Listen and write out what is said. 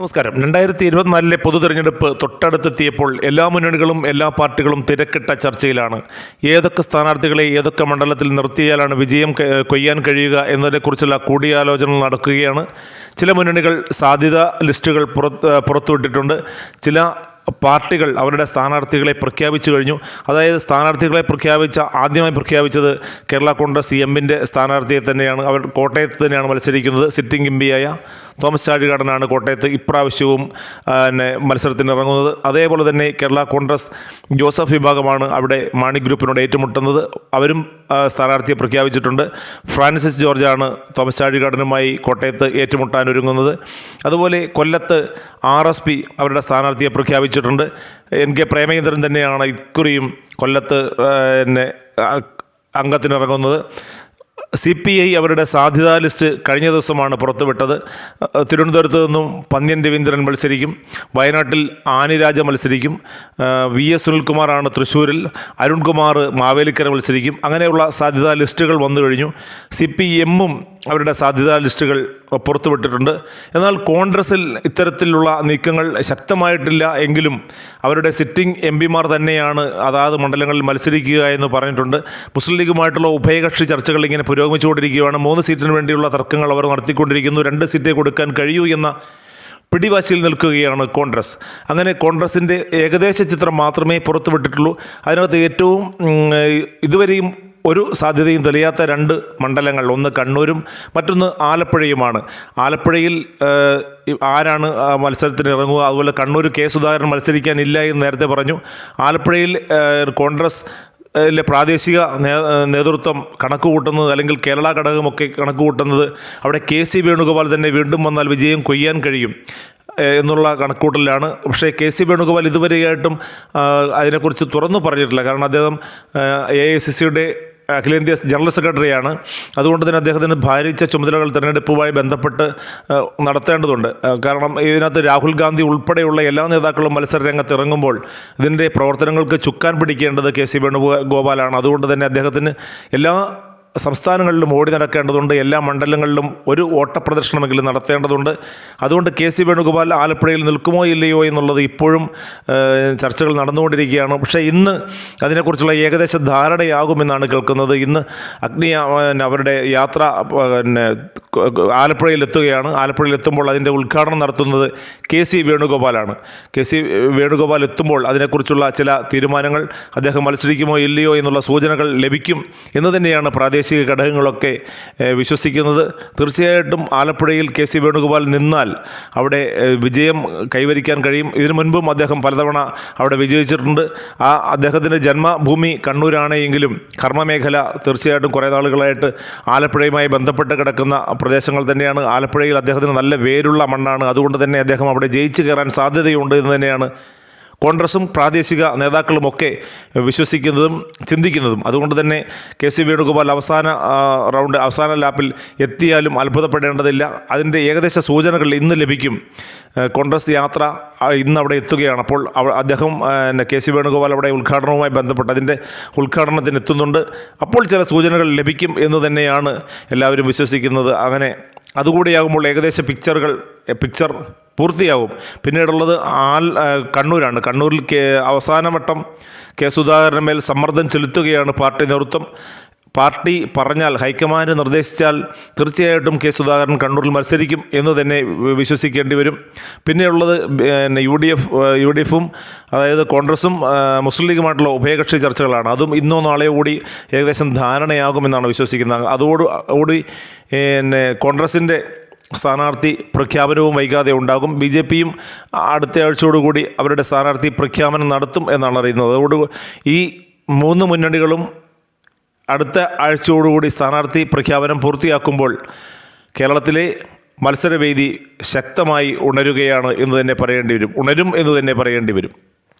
നമസ്കാരം. രണ്ടായിരത്തി ഇരുപത്തിനാലിലെ പൊതു തെരഞ്ഞെടുപ്പ് തൊട്ടടുത്തെത്തിയപ്പോൾ എല്ലാ മുന്നണികളും എല്ലാ പാർട്ടികളും തിരക്കിട്ട ചർച്ചയിലാണ്. ഏതൊക്കെ സ്ഥാനാർത്ഥികളെ ഏതൊക്കെ മണ്ഡലത്തിൽ നിർത്തിയാലാണ് വിജയം കൊയ്യാൻ കഴിയുക എന്നതിനെക്കുറിച്ചുള്ള കൂടിയാലോചന നടക്കുകയാണ്. ചില മുന്നണികൾ സാധ്യത ലിസ്റ്റുകൾ പുറത്ത് പുറത്തുവിട്ടിട്ടുണ്ട്. ചില പാർട്ടികൾ അവരുടെ സ്ഥാനാർത്ഥികളെ പ്രഖ്യാപിച്ചു കഴിഞ്ഞു. അതായത് സ്ഥാനാർത്ഥികളെ പ്രഖ്യാപിച്ച ആദ്യമായി പ്രഖ്യാപിച്ചത് കേരള കോൺഗ്രസ് എമ്മിന്റെ സ്ഥാനാർത്ഥിയെ തന്നെയാണ് അവർ കോട്ടയത്ത് തന്നെയാണ് മത്സരിക്കുന്നത് സിറ്റിംഗ് എം പിയായ തോമസ് ചാഴികാടനാണ് കോട്ടയത്ത് ഇപ്രാവശ്യവും പിന്നെ മത്സരത്തിന് ഇറങ്ങുന്നത് അതേപോലെ തന്നെ കേരള കോൺഗ്രസ് ജോസഫ് വിഭാഗമാണ് അവിടെ മാണി ഗ്രൂപ്പിനോട് ഏറ്റുമുട്ടുന്നത്. അവരും സ്ഥാനാർത്ഥിയെ പ്രഖ്യാപിച്ചിട്ടുണ്ട്. ഫ്രാൻസിസ് ജോർജാണ് തോമസ് ചാഴികാടനുമായി കോട്ടയത്ത് ഏറ്റുമുട്ടാൻ ഒരുങ്ങുന്നത് അതുപോലെ കൊല്ലത്ത് ആർ എസ് പി അവരുടെ സ്ഥാനാർത്ഥിയെ പ്രഖ്യാപിച്ചിട്ടുണ്ട്. എൻ കെ പ്രേമചന്ദ്രൻ തന്നെയാണ് ഇക്കുറിയും കൊല്ലത്ത് പിന്നെ അംഗത്തിനിറങ്ങുന്നത്. സി പി ഐ അവരുടെ സാധ്യതാ ലിസ്റ്റ് കഴിഞ്ഞ ദിവസമാണ് പുറത്തുവിട്ടത്. തിരുവനന്തപുരത്ത് നിന്നും പന്ന്യൻ രവീന്ദ്രൻ മത്സരിക്കും. വയനാട്ടിൽ ആനിരാജ മത്സരിക്കും. വി എസ് സുനിൽകുമാറാണ് തൃശ്ശൂരിൽ അരുൺകുമാർ മാവേലിക്കര മത്സരിക്കും. അങ്ങനെയുള്ള സാധ്യതാ ലിസ്റ്റുകൾ വന്നു കഴിഞ്ഞു. സി പി എമ്മും അവരുടെ സാധ്യതാ ലിസ്റ്റുകൾ പുറത്തുവിട്ടിട്ടുണ്ട്. എന്നാൽ കോൺഗ്രസിൽ ഇത്തരത്തിലുള്ള നീക്കങ്ങൾ ശക്തമായിട്ടില്ല എങ്കിലും അവരുടെ സിറ്റിംഗ് എം പിമാർ തന്നെയാണ് അതാത് മണ്ഡലങ്ങളിൽ മത്സരിക്കുക എന്ന് പറഞ്ഞിട്ടുണ്ട്. മുസ്ലിം ലീഗുമായിട്ടുള്ള ഉഭയകക്ഷി ചർച്ചകൾ ഇങ്ങനെ പുരോഗമിച്ചുകൊണ്ടിരിക്കുകയാണ്. മൂന്ന് സീറ്റിന് വേണ്ടിയുള്ള തർക്കങ്ങൾ അവർ നടത്തിക്കൊണ്ടിരിക്കുന്നു. രണ്ട് സീറ്റേ കൊടുക്കാൻ കഴിയൂ എന്ന പിടിവാശിയിൽ നിൽക്കുകയാണ് കോൺഗ്രസ്. അങ്ങനെ കോൺഗ്രസിന്റെ ഏകദേശ ചിത്രം മാത്രമേ പുറത്തുവിട്ടിട്ടുള്ളൂ. അതിനകത്ത് ഏറ്റവും ഇതുവരെയും ഒരു സാധ്യതയും തെളിയാത്ത രണ്ട് മണ്ഡലങ്ങൾ. ഒന്ന് കണ്ണൂരും മറ്റൊന്ന് ആലപ്പുഴയുമാണ്. ആലപ്പുഴയിൽ ആരാണ് മത്സരത്തിന് ഇറങ്ങുക? അതുപോലെ കണ്ണൂർ കെ സുധാകരൻ മത്സരിക്കാനില്ല എന്ന് നേരത്തെ പറഞ്ഞു. ആലപ്പുഴയിൽ കോൺഗ്രസ് പ്രാദേശിക നേതൃത്വം കണക്ക് കൂട്ടുന്നത് അല്ലെങ്കിൽ കേരള ഘടകമൊക്കെ കണക്ക് കൂട്ടുന്നത് അവിടെ കെ സി വേണുഗോപാൽ തന്നെ വീണ്ടും വന്നാൽ വിജയം കൊയ്യാൻ കഴിയും എന്നുള്ള കണക്കൂട്ടലാണ് പക്ഷേ കെ സി വേണുഗോപാൽ ഇതുവരെയായിട്ടും അതിനെക്കുറിച്ച് തുറന്നു പറഞ്ഞിട്ടില്ല. കാരണം അദ്ദേഹം എ ഐ സി സിയുടെ അഖിലേന്ത്യാ ജനറൽ സെക്രട്ടറിയാണ്. അതുകൊണ്ട് തന്നെ അദ്ദേഹത്തിന് ഭാരിച്ച ചുമതലകൾ തിരഞ്ഞെടുപ്പുമായി ബന്ധപ്പെട്ട് നടത്തേണ്ടതുണ്ട്. കാരണം ഇതിനകത്ത് രാഹുൽ ഗാന്ധി ഉൾപ്പെടെയുള്ള എല്ലാ നേതാക്കളും മത്സര രംഗത്ത് ഇറങ്ങുമ്പോൾ ഇതിന്റെ പ്രവർത്തനങ്ങൾക്ക് ചുക്കാൻ പിടിക്കേണ്ടത് കെ സി വേണുഗോപാലാണ് അതുകൊണ്ട് തന്നെ അദ്ദേഹത്തിന് എല്ലാ സംസ്ഥാനങ്ങളിലും ഓടി നടക്കേണ്ടതുണ്ട്. എല്ലാ മണ്ഡലങ്ങളിലും ഒരു ഓട്ടപ്രദർശനമെങ്കിലും നടത്തേണ്ടതുണ്ട്. അതുകൊണ്ട് കെ സി വേണുഗോപാൽ ആലപ്പുഴയിൽ നിൽക്കുമോ ഇല്ലയോ എന്നുള്ളത് ഇപ്പോഴും ചർച്ചകൾ നടന്നുകൊണ്ടിരിക്കുകയാണ്. പക്ഷേ ഇന്ന് അതിനെക്കുറിച്ചുള്ള ഏകദേശ ധാരണയാകുമെന്നാണ് കേൾക്കുന്നത്. ഇന്ന് അഗ്നി അവരുടെ യാത്ര പിന്നെ ആലപ്പുഴയിൽ എത്തുകയാണ്. ആലപ്പുഴയിൽ എത്തുമ്പോൾ അതിന്റെ ഉദ്ഘാടനം നടത്തുന്നത് കെ സി വേണുഗോപാലാണ്. കെ സി വേണുഗോപാൽ എത്തുമ്പോൾ അതിനെക്കുറിച്ചുള്ള ചില തീരുമാനങ്ങൾ അദ്ദേഹം മത്സരിക്കുമോ ഇല്ലയോ എന്നുള്ള സൂചനകൾ ലഭിക്കും എന്ന് തന്നെയാണ് പ്രാദേശിക ഘടകങ്ങളൊക്കെ ഏഹ്, വിശ്വസിക്കുന്നത്. തീർച്ചയായിട്ടും ആലപ്പുഴയിൽ കെ സി വേണുഗോപാൽ നിന്നാൽ അവിടെ വിജയം കൈവരിക്കാൻ കഴിയും. ഇതിനു മുൻപും അദ്ദേഹം പലതവണ അവിടെ വിജയിച്ചിട്ടുണ്ട്. ആ അദ്ദേഹത്തിന്റെ ജന്മഭൂമി കണ്ണൂരാണ് കണ്ണൂരാണെങ്കിലും കർമ്മമേഖല തീർച്ചയായിട്ടും കുറേ നാളുകളായിട്ട് ആലപ്പുഴയുമായി ബന്ധപ്പെട്ട് കിടക്കുന്ന പ്രദേശങ്ങൾ തന്നെയാണ്. ആലപ്പുഴയിൽ അദ്ദേഹത്തിന് നല്ല വേരുള്ള മണ്ണാണ്. അതുകൊണ്ട് തന്നെ അദ്ദേഹം അവിടെ ജയിച്ചു കയറാൻ സാധ്യതയുണ്ട് എന്ന് തന്നെയാണ് കോൺഗ്രസും പ്രാദേശിക നേതാക്കളുമൊക്കെ വിശ്വസിക്കുന്നതും ചിന്തിക്കുന്നതും. അതുകൊണ്ട് തന്നെ കെ സി വേണുഗോപാൽ അവസാന റൗണ്ട് അവസാന ലാപ്പിൽ എത്തിയാലും അത്ഭുതപ്പെടേണ്ടതില്ല. അതിന്റെ ഏകദേശ സൂചനകൾ ഇന്ന് ലഭിക്കും. കോൺഗ്രസ് യാത്ര ഇന്ന് അവിടെ എത്തുകയാണ്. അപ്പോൾ അദ്ദേഹം കെ സി വേണുഗോപാൽ അവിടെ ഉദ്ഘാടനവുമായി ബന്ധപ്പെട്ട് അതിന്റെ ഉദ്ഘാടനത്തിന് എത്തുന്നുണ്ട്. അപ്പോൾ ചില സൂചനകൾ ലഭിക്കും എന്ന് തന്നെയാണ് എല്ലാവരും വിശ്വസിക്കുന്നത്. അങ്ങനെ അതുകൂടിയാകുമ്പോൾ ഏകദേശം പിക്ചറുകൾ പിക്ചർ പൂർത്തിയാവും. പിന്നീടുള്ളത് ആൽ കണ്ണൂരാണ്. കണ്ണൂരിൽ കെ അവസാനവട്ടം കെ സുധാകരന് മേൽ സമ്മർദ്ദം ചെലുത്തുകയാണ് പാർട്ടി നേതൃത്വം. പാർട്ടി പറഞ്ഞാൽ ഹൈക്കമാൻഡ് നിർദ്ദേശിച്ചാൽ തീർച്ചയായിട്ടും കെ സുധാകരൻ കണ്ണൂരിൽ മത്സരിക്കും എന്ന് തന്നെ വിശ്വസിക്കേണ്ടി വരും. പിന്നെയുള്ളത് പിന്നെ U D F U D എഫും അതായത് കോൺഗ്രസും മുസ്ലിം ലീഗുമായിട്ടുള്ള ഉഭയകക്ഷി ചർച്ചകളാണ്. അതും ഇന്നോ നാളെയോ കൂടി ഏകദേശം ധാരണയാകുമെന്നാണ് വിശ്വസിക്കുന്നത്. അതോട് കൂടി പിന്നെ കോൺഗ്രസിന്റെ സ്ഥാനാർത്ഥി പ്രഖ്യാപനവും വൈകാതെ ഉണ്ടാകും. ബി ജെ പിയും അടുത്ത ആഴ്ചയോടുകൂടി അവരുടെ സ്ഥാനാർത്ഥി പ്രഖ്യാപനം നടത്തും എന്നാണ് അറിയുന്നത്. അതോട് ഈ മൂന്ന് മുന്നണികളും അടുത്ത ആഴ്ചയോടുകൂടി സ്ഥാനാർത്ഥി പ്രഖ്യാപനം പൂർത്തിയാക്കുമ്പോൾ കേരളത്തിലെ മത്സരവേദി ശക്തമായി ഉണരുകയാണ് എന്ന് തന്നെ പറയേണ്ടി വരും. ഉണരും എന്ന് തന്നെ പറയേണ്ടി വരും.